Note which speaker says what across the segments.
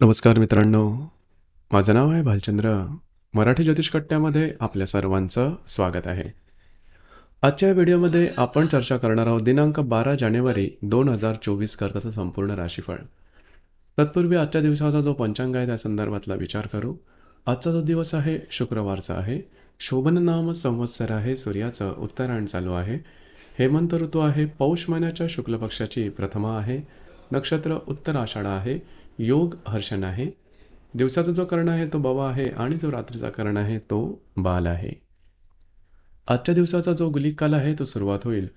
Speaker 1: नमस्कार मित्रांनो. माझं नाव आहे भालचंद्र. मराठी ज्योतिष कट्ट्यामध्ये आपल्या सर्वांचं स्वागत आहे. आजच्या व्हिडिओमध्ये आपण चर्चा करणार आहोत दिनांक बारा जानेवारी दोन हजार चोवीस करताचं संपूर्ण राशीफळ. तत्पूर्वी आजच्या दिवसाचा जो पंचांग आहे त्या संदर्भातला विचार करू. आजचा जो दिवस आहे शुक्रवारचा आहे. शोभन नाम संवत्सर आहे सूर्याचं उत्तरायण चालू आहे. हेमंत ऋतू आहे पौष महिन्याच्या शुक्ल पक्षाची प्रथमा आहे. नक्षत्र उत्तर आषाढा आहे. योग हर्षण आहे. दिवसाचा जो कर्ण आहे तो बवा आहे आणि जो रात्रीचा कर्ण आहे तो बाल आहे. आजच्या दिवसाचा जो गुलिक काल आहे तो सुरुवात होईल.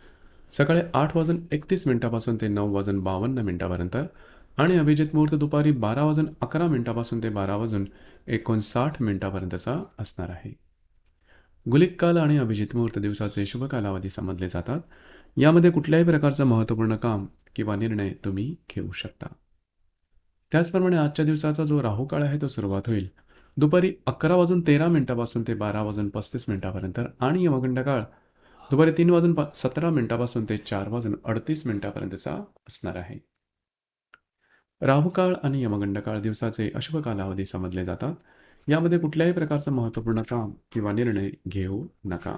Speaker 1: सकाळी आठ वाजून एकतीस मिनिटापासून ते नऊ वाजून बावन्न मिनिटापर्यंत आणि अभिजित मुहूर्त दुपारी बारा वाजून अकरा मिनिटापासून ते बारा वाजून एकोणसाठ मिनिटापर्यंतचा असणार आहे. गुलिक काल आणि अभिजित मुहूर्त दिवसाचे शुभ कालावधी समजले जातात. यामध्ये कुठल्याही प्रकारचं महत्त्वपूर्ण काम किंवा निर्णय तुम्ही घेऊ शकता. त्याचप्रमाणे आजच्या दिवसाचा जो राहू काळ आहे तो सुरुवात होईल. दुपारी अकरा वाजून तेरा मिनिटापासून ते बारा वाजून पस्तीस मिनिटापर्यंत आणि यमखंड काळ दुपारी तीन वाजून सतरा मिनिटापासून ते चार वाजून अडतीस मिनिटापर्यंतचा असणार आहे. राहुकाळ आणि यमगंड काळ दिवसाचे अशुभ कालावधी समजले जातात. यामध्ये कुठल्याही प्रकारचं महत्त्वपूर्ण काम किंवा निर्णय घेऊ नका.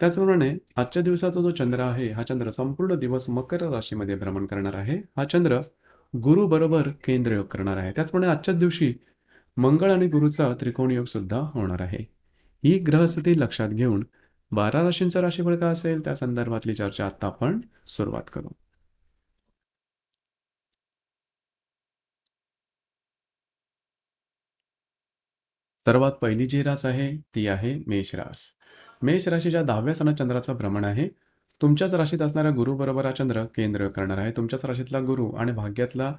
Speaker 1: त्याचप्रमाणे आजच्या दिवसाचा जो चंद्र आहे हा चंद्र संपूर्ण दिवस मकर राशीमध्ये भ्रमण करणार आहे. हा चंद्र गुरु बरोबर केंद्र योग करणार आहे. त्याचप्रमाणे आजच्याच दिवशी मंगळ आणि गुरुचा त्रिकोण योग सुद्धा होणार आहे. ही ग्रहस्थिती लक्षात घेऊन बारा राशींचं राशीफळ काय असेल? त्या संदर्भातली चर्चा आता आपण सुरुवात करू. सर्वात पहिली जी रास आहे ती आहे मेष रास. मेष राशीच्या दहाव्या सणात चंद्राचं भ्रमण आहे. तुमच्याच राशीत असणाऱ्या गुरु बरोबर हा चंद्र केंद्र करणार आहे. तुमच्याच राशीतला गुरु आणि भाग्यातला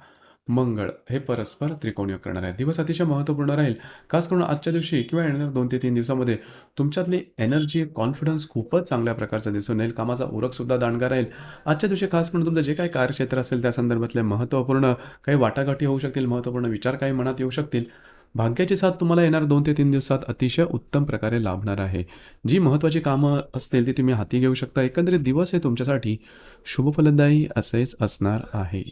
Speaker 1: मंगळ हे परस्पर त्रिकोणीय करणार आहे. दिवस अतिशय महत्त्वपूर्ण राहील. खास करून आजच्या दिवशी किंवा येणाऱ्या दोन ते तीन दिवसामध्ये तुमच्यातली एनर्जी कॉन्फिडन्स खूपच चांगल्या प्रकारचं दिसून येईल. कामाचा उरकसुद्धा दांडगा राहील. आजच्या दिवशी खास करून तुमचं जे काही कार्यक्षेत्र असेल त्या संदर्भातले महत्त्वपूर्ण काही वाटाघाटी होऊ शकतील महत्त्वपूर्ण विचार काही मनात येऊ शकतील. भाग्याची साथ तुम्हाला येणार दोन ते तीन दिवसात अतिशय उत्तम प्रकारे लाभणार आहे. जी महत्त्वाची कामं असतील ती तुम्ही हाती घेऊ शकता. एकंदरीत दिवस हे तुमच्यासाठी शुभफलदायी असेच असणार आहे.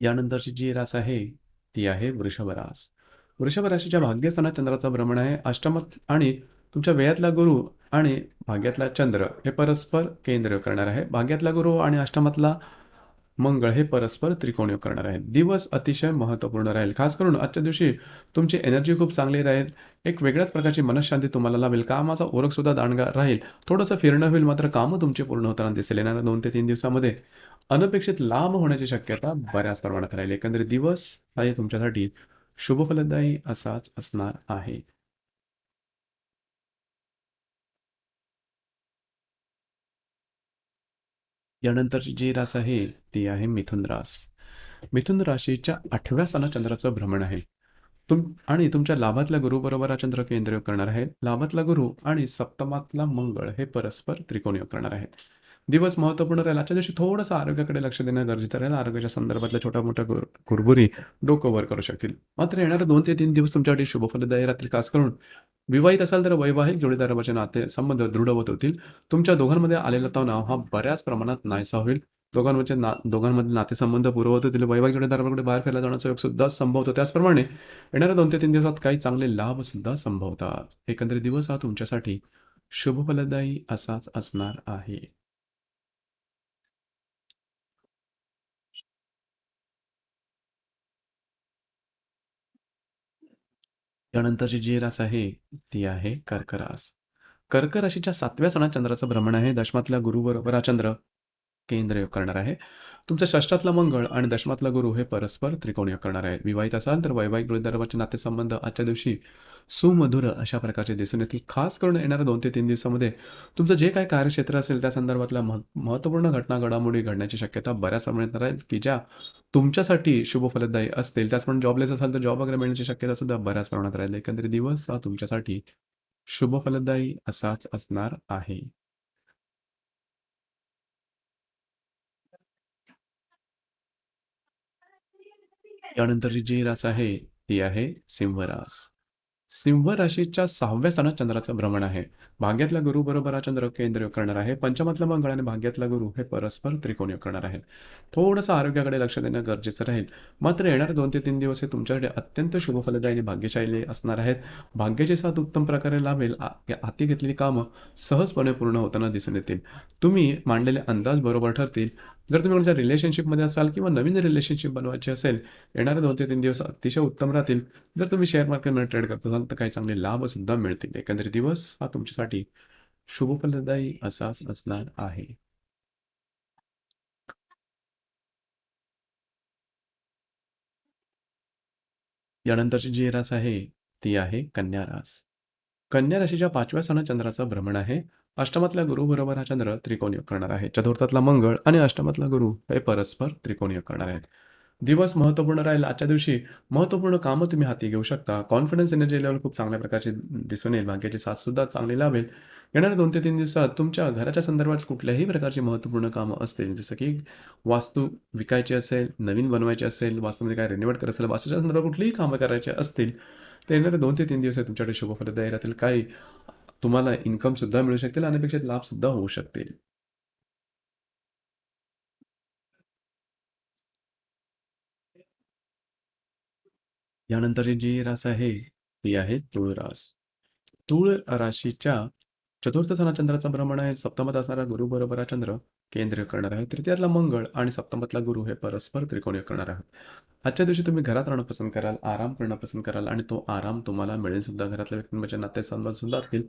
Speaker 1: यानंतरची जी रास आहे ती आहे वृषभ रास. वृषभ राशीच्या भाग्यस्थानात चंद्राचं भ्रमण आहे. अष्टमात आणि तुमच्या वेयातला गुरु आणि भाग्यातला चंद्र हे परस्पर केंद्र करणार आहे. भाग्यातला गुरु आणि अष्टमातला मंगळ हे परस्पर त्रिकोणीय करणार आहे. दिवस अतिशय महत्त्वपूर्ण राहील. खास करून आजच्या दिवशी तुमची एनर्जी खूप चांगली राहील. एक वेगळ्याच प्रकारची मनशांती तुम्हाला लाभेल. कामाचा ओरखसुद्धा दांडगा राहील. थोडंसं फिरणं होईल मात्र कामं तुमची पूर्ण होताना दिसेल. येणाऱ्या दोन ते तीन दिवसामध्ये अनपेक्षित लाभ होण्याची शक्यता बऱ्याच प्रमाणात राहील. एकंदरीत दिवस हा तुमच्यासाठी शुभफलदायी असाच असणार आहे. यानंतरची जी रास आहे ती आहे मिथुन रास. मिथुन राशीच्या आठव्या स्थानात चंद्राचं भ्रमण आहे. तुम आणि तुमच्या लाभातल्या गुरु बरोबर हा चंद्र केंद्र करणार आहे. लाभातला गुरु आणि सप्तमातला मंगळ हे परस्पर त्रिकोण करणार आहेत. दिवस महत्त्वपूर्ण राहील. आजच्या दिवशी थोडंसं आरोग्याकडे लक्ष देणं गरजेचं राहील. आरोग्याच्या संदर्भातल्या छोट्या मोठ्या कुरबुरी डोकं वर करू शकतील. मात्र येणारे दोन ते तीन दिवस तुमच्यासाठी शुभफलदायी राहतील खास करून विवाहित असाल तर वैवाहिक जोडीदाराचे नाते संबंध दृढ होत होतील. तुमच्या दोघांमध्ये आलेला तणाव हा बऱ्याच प्रमाणात नाहीसा होईल. दोघांमध्ये ना दोघांमधील नातेसंबंध पुरवत होतील. वैवाहिक जोडीदाराकडे बाहेर फिरायला जाण्याचा योग सुद्धा संभवतो त्याचप्रमाणे येणाऱ्या दोन ते तीन दिवसात काही चांगले लाभ सुद्धा संभवतात. एकंदरीत दिवस हा तुमच्यासाठी शुभफलदायी असाच असणार आहे. त्यानंतरची जी रास आहे ती आहे कर्क रास कर्क राशीच्या सातव्या सणात चंद्राचं भ्रमण आहे. दशमातल्या गुरुबरोबर हा चंद्र केंद्र योग करणार आहे. तुमच्या षष्टातला मंगळ आणि दशमातला गुरु हे परस्पर त्रिकोण योग करणार आहे. विवाहित असाल तर वैवाहिक गृहदर्भाचे नातेसंबंध आजच्या दिवशी सुमधुर अशा प्रकारचे दिसून येतील. खास करून येणाऱ्या दोन ते तीन दिवसामध्ये तुमचं जे काही कार्यक्षेत्र असेल त्या संदर्भातल्या महत्त्वपूर्ण महत्त्वपूर्ण घटना घडामोडी घडण्याची शक्यता बऱ्याच प्रमाणात राहील की ज्या तुमच्यासाठी शुभफलदायी असतील. त्याचप्रमाणे जॉबलेस असाल तर जॉब वगैरे मिळण्याची शक्यता सुद्धा बऱ्याच प्रमाणात राहील. एकंदरीत दिवस हा तुमच्यासाठी शुभफलदायी असाच असणार आहे. यानंतरची जी रास आहे ती आहे सिंह रास सिंह राशीच्या सहाव्या सणात चंद्राचं भ्रमण आहे. भाग्यातला गुरु बरोबर हा चंद्र केंद्र करणार आहे. पंचमातला मंगळ आणि भाग्यातला गुरु हे परस्पर त्रिकोणीय करणार आहेत. थोडंसं आरोग्याकडे लक्ष देणं गरजेचं राहील. मात्र येणारे दोन ते तीन दिवस हे तुमच्याकडे अत्यंत शुभ फलदायी आणि भाग्यशाली असणार आहेत. भाग्याची साथ उत्तम प्रकारे लाभेल हाती घेतलेली कामं सहजपणे पूर्ण होताना दिसून येतील. तुम्ही मांडलेले अंदाज बरोबर ठरतील. जर तुम्ही कोणत्या रिलेशनशिपमध्ये असाल किंवा नवीन रिलेशनशिप बनवायची असेल येणारे दोन ते तीन दिवस अतिशय उत्तम राहतील. जर तुम्ही शेअर मार्केटमध्ये ट्रेड करत असाल तर काही चांगले लाभ सुद्धा मिळतील. एकंदरीत दिवस हा तुमच्यासाठी शुभफलदायी असाच असणार आहे. यानंतरची जी रास आहे ती आहे कन्या रास. कन्या राशीच्या पाचव्या सणात चंद्राचं भ्रमण आहे. अष्टमातला गुरु बरोबर हा चंद्र त्रिकोणीय करणार आहे. चतुर्थातला मंगळ आणि अष्टमातला गुरु हे परस्पर त्रिकोणीय करणार आहेत. दिवस महत्त्वपूर्ण राहील आजच्या दिवशी महत्त्वपूर्ण कामं तुम्ही हाती घेऊ शकता. कॉन्फिडन्स एनर्जी लेवल खूप चांगल्या प्रकारचे दिसून येईल. भाग्याची साथसुद्धा चांगली लाभेल. येणाऱ्या दोन ते तीन दिवसात तुमच्या घराच्या संदर्भात कुठल्याही प्रकारची महत्त्वपूर्ण कामं असतील जसं की वास्तू विकायची असेल नवीन बनवायची असेल वास्तूमध्ये काय रिनोव्हेट करायचं असेल वास्तूच्या संदर्भात कुठलीही कामं करायची असतील तर येणारे दोन ते तीन दिवस तुमच्याकडे शुभफलदायी राहतील. काही तुम्हाला इन्कमसुद्धा मिळू शकतील आणि अपेक्षित लाभसुद्धा होऊ शकतील. यानंतर जी रास आहे ती आहे तुळ रास. तुळ राशीच्या चतुर्थ स्थाना चंद्राचा भ्रमण आहे. सप्तमात असणारा गुरु बरोबर हा चंद्र केंद्रीय करणार आहे. तृतीयातला मंगळ आणि सप्तमातला गुरु हे परस्पर त्रिकोणीय करणार आहेत. आजच्या दिवशी तुम्ही घरात राहणं पसंत कराल आराम करणं पसंत कराल आणि तो आराम तुम्हाला मिळेल सुद्धा. घरातल्या व्यक्तींमध्ये नाते संबंध सुधारतील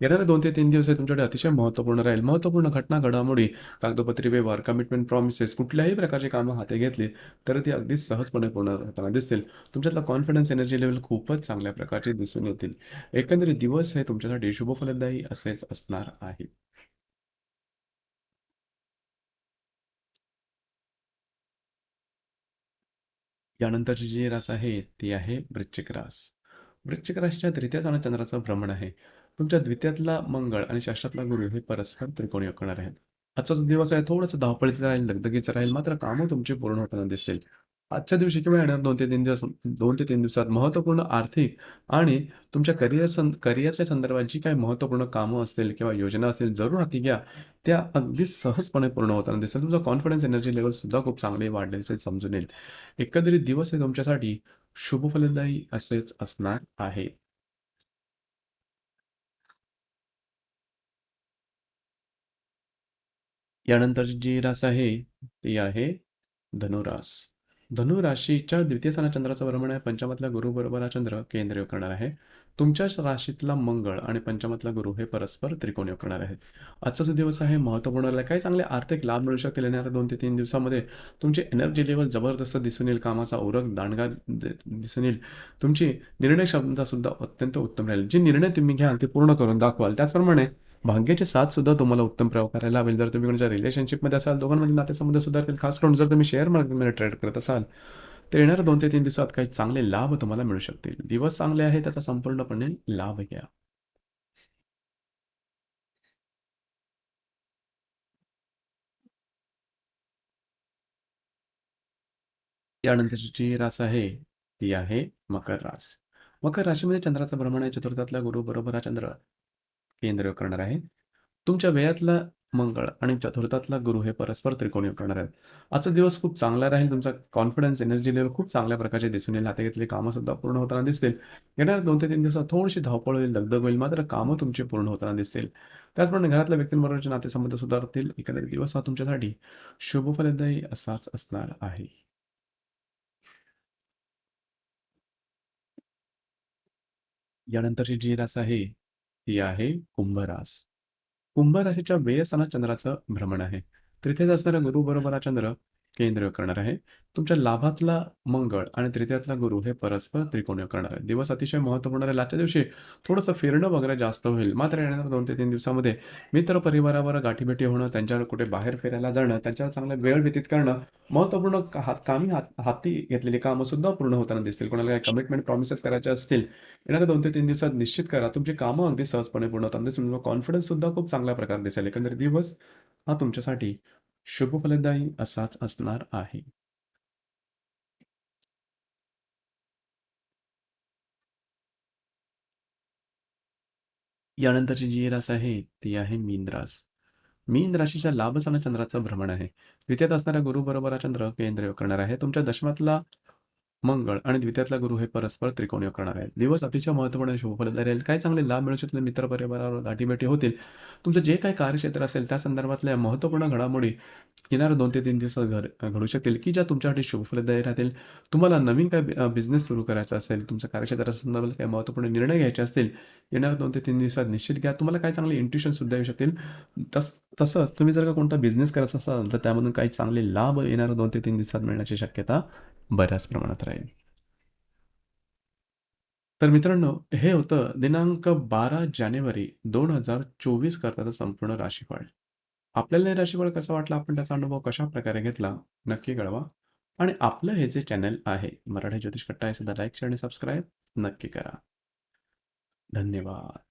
Speaker 1: येणारे दोन ते तीन दिवस हे तुमच्याकडे अतिशय महत्त्वपूर्ण राहील. महत्त्वपूर्ण घटना घडामोडी कागदपत्री व्यवहार कमिटमेंट प्रॉमिसेस कुठल्याही प्रकारची कामं हाती घेतली तर ती अगदी सहजपणे पूर्ण होताना दिसतील. तुमच्यातला कॉन्फिडन्स एनर्जी लेवल खूपच चांगल्या प्रकारचे दिसून येतील. एकंदरीत दिवस हे तुमच्यासाठी शुभफलदायी असेच असणार आहे. यानंतरचे जी रास आहे ती आहे वृश्चिक रास. वृश्चिक राशीच्या तृतीय आणि चंद्राचं भ्रमण आहे. तुमच्या द्वितीयातला मंगळ आणि शास्त्रातला गुरु हे परस्पर त्रिकोणी करणार आहेत. आजचा जो दिवस आहे थोडंसं धावपळीचं राहील दगदगीचा राहील मात्र कामं तुमची पूर्ण होताना दिसतील आजच्या दिवशी किंवा येणार दोन ते तीन दिवस दोन ते तीन दिवसात महत्त्वपूर्ण आर्थिक आणि तुमच्या करिअर सं करिअरच्या संदर्भात जी काही महत्त्वपूर्ण कामं असतील किंवा योजना असतील जरूर हाती घ्या. त्या अगदी सहजपणे पूर्ण होताना दिसेल. तुमचा कॉन्फिडन्स एनर्जी लेवल सुद्धा खूप चांगले वाढलेले समजून येईल. एकंदरीत दिवस हे तुमच्यासाठी शुभफलदायी असेच असणार आहे. यानंतरची जी रास आहे ती आहे धनुरास. धनुराशीच्या द्वितीय स्थानात चंद्राचं भ्रमण आहे. पंचमातल्या गुरु बरोबर हा चंद्र केंद्रीय करणार आहे. तुमच्याच राशीतला मंगळ आणि पंचमातला गुरु हे परस्पर त्रिकोणीय करणार आहेत आजचा जो दिवस आहे महत्त्वपूर्ण आहे काही चांगले आर्थिक लाभ मिळू शकतील. येणाऱ्या दोन ते तीन दिवसामध्ये तुमची एनर्जी लेवल जबरदस्त दिसून येईल. कामाचा उरक दांडगा दिसून येईल. तुमची निर्णय क्षमता सुद्धा अत्यंत उत्तम राहील. जे निर्णय तुम्ही घ्याल ते पूर्ण करून दाखवाल. त्याचप्रमाणे भाग्याचे साथ सुद्धा तुम्हाला उत्तम करायला हवेल जर तुम्ही कोणाच्या रिलेशनशिपमध्ये असाल दोघांमध्ये नात्यासंबंध सुधारतील खास करून जर तुम्ही शेअर मार्केटमध्ये ट्रेड करत असाल तर येणाऱ्या दोन ते तीन दिवसात काही चांगले लाभ तुम्हाला मिळू शकतील. दिवस चांगले आहे त्याचा संपूर्णपणे लाभ घ्या. यानंतरची जी रास आहे ती आहे मकर रास. मकर राशीमध्ये चंद्राचं भ्रमण आहे चतुर्थातल्या गुरु बरोबर हा चंद्र. केंद्र करणार आहे. तुमच्या व्ययातला मंगळ आणि चतुर्थातला गुरु हे परस्पर त्रिकोणीय करणार आहेत. आजचा दिवस खूप चांगला राहील. तुमचा कॉन्फिडन्स एनर्जी लेवल खूप चांगल्या प्रकारचे दिसून येईल. हाती घेतलेली कामं सुद्धा पूर्ण होताना दिसतील. येणाऱ्या दोन ते तीन दिवसात थोडीशी धावपळ होईल दगदग होईल. मात्र कामं तुमची पूर्ण होताना दिसतील. त्याचप्रमाणे घरातल्या व्यक्तींबरोबरचे नातेसंबंध सुधारतील. एकंदरीत दिवस हा तुमच्यासाठी शुभफलदायी असाच असणार आहे. यानंतरची जी रास आहे ती आहे कुंभरास. कुंभ राशीच्या व्ययस्थानात चंद्राचं भ्रमण आहे. तिथेच असणारा गुरु बरोबर हा चंद्र केंद्र करणार आहे. तुमच्या लाभातला मंगळ आणि तृतीयातला गुरु हे परस्पर त्रिकोणीय करणार आहे दिवस अतिशय महत्त्वपूर्ण राहील. आजच्या दिवशी थोडंसं फिरणं वगैरे जास्त होईल. मात्र येणाऱ्या दोन ते तीन दिवसामध्ये मित्र परिवारावर गाठीभेटी होणं त्यांच्यावर कुठे बाहेर फिरायला जाणं त्यांच्यावर चांगला वेळ व्यतीत करणं महत्त्वपूर्ण हात कामी हात हाती घेतलेली कामं सुद्धा पूर्ण होताना दिसतील. कोणाला काही कमिटमेंट प्रॉमिसेस करायचे असतील येणाऱ्या दोन ते तीन दिवसात निश्चित करा. तुमची कामं अगदी सहजपणे पूर्ण होताना दिसून कॉन्फिडन्स सुद्धा खूप चांगल्या प्रकारे दिसेल. एकंदरीत दिवस हा तुमच्यासाठी शुभफलदायी असाच असणार आहे. यानंतरची जी रास आहे ती आहे मीन रास. मीन राशीच्या लाभस्थाना चंद्राचं भ्रमण आहे. द्वितीयात असणाऱ्या गुरु बरोबर चंद्र केंद्र करणार आहे. तुमच्या दशमातला मंगळ आणि द्वितीयातला गुरु हे परस्पर त्रिकोणीय करणार आहेत. दिवस अतिशय महत्त्वपूर्ण शुभफलदायी राहील काय चांगले लाभ मिळू शकतील? मित्र परिवारावर गाठीभेटी होतील. तुमचं जे काही कार्यक्षेत्र असेल त्या संदर्भातल्या महत्त्वपूर्ण घडामोडी येणाऱ्या दोन ते तीन दिवसात घर घडू शकतील की ज्या तुमच्यासाठी शुभफलदायी राहतील? तुम्हाला नवीन काय बिझनेस सुरू करायचा असेल तुमच्या कार्यक्षेत्राच्या संदर्भात काही महत्त्वपूर्ण निर्णय घ्यायचे असतील येणाऱ्या दोन ते तीन दिवसात निश्चित घ्या. तुम्हाला काही चांगले इंट्युशन सुद्धा येऊ शकतील. तस तसंच तुम्ही जर का कोणता बिझनेस करायचा असाल तर त्यामधून काही चांगले लाभ येणाऱ्या दोन ते तीन दिवसात मिळण्याची शक्यता बऱ्याच प्रमाणात राहील. तर मित्रांनो हे होतं दिनांक बारा जानेवारी दोन हजार चोवीस करताचं संपूर्ण राशीफळ. आपल्याला हे राशीफळ कसा वाटला? आपण त्याचा अनुभव कशा प्रकारे घेतला? नक्की कळवा. आणि आपलं हे जे चॅनल आहे मराठी ज्योतिष कट्टा हे सुद्धा लाईक आणि सबस्क्राईब नक्की करा. धन्यवाद.